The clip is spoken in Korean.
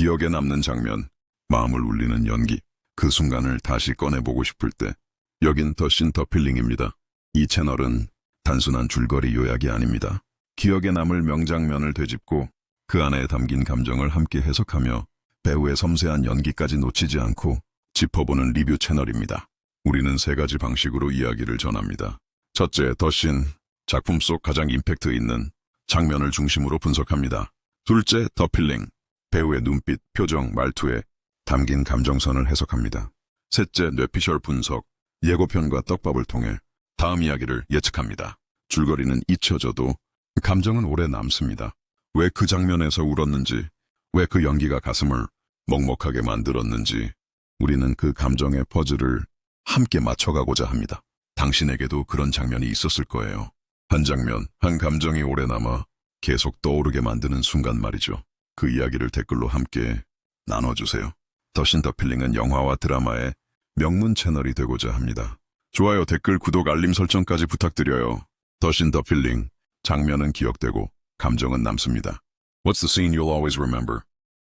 기억에 남는 장면, 마음을 울리는 연기, 그 순간을 다시 꺼내보고 싶을 때, 여긴 더신 더필링입니다. 이 채널은 단순한 줄거리 요약이 아닙니다. 기억에 남을 명장면을 되짚고 그 안에 담긴 감정을 함께 해석하며 배우의 섬세한 연기까지 놓치지 않고 짚어보는 리뷰 채널입니다. 우리는 세 가지 방식으로 이야기를 전합니다. 첫째, 더신, 작품 속 가장 임팩트 있는 장면을 중심으로 분석합니다. 둘째, 더필링, 배우의 눈빛, 표정, 말투에 담긴 감정선을 해석합니다. 셋째, 뇌피셜 분석, 예고편과 떡밥을 통해 다음 이야기를 예측합니다. 줄거리는 잊혀져도 감정은 오래 남습니다. 왜 그 장면에서 울었는지, 왜 그 연기가 가슴을 먹먹하게 만들었는지, 우리는 그 감정의 퍼즐을 함께 맞춰가고자 합니다. 당신에게도 그런 장면이 있었을 거예요. 한 장면, 한 감정이 오래 남아 계속 떠오르게 만드는 순간 말이죠. 그 이야기를 댓글로 함께 나눠주세요. 더신 더필링은 영화와 드라마의 명문 채널이 되고자 합니다. 좋아요, 댓글, 구독, 알림 설정까지 부탁드려요. 더신 더필링, 장면은 기억되고 감정은 남습니다. What's the scene you'll always remember?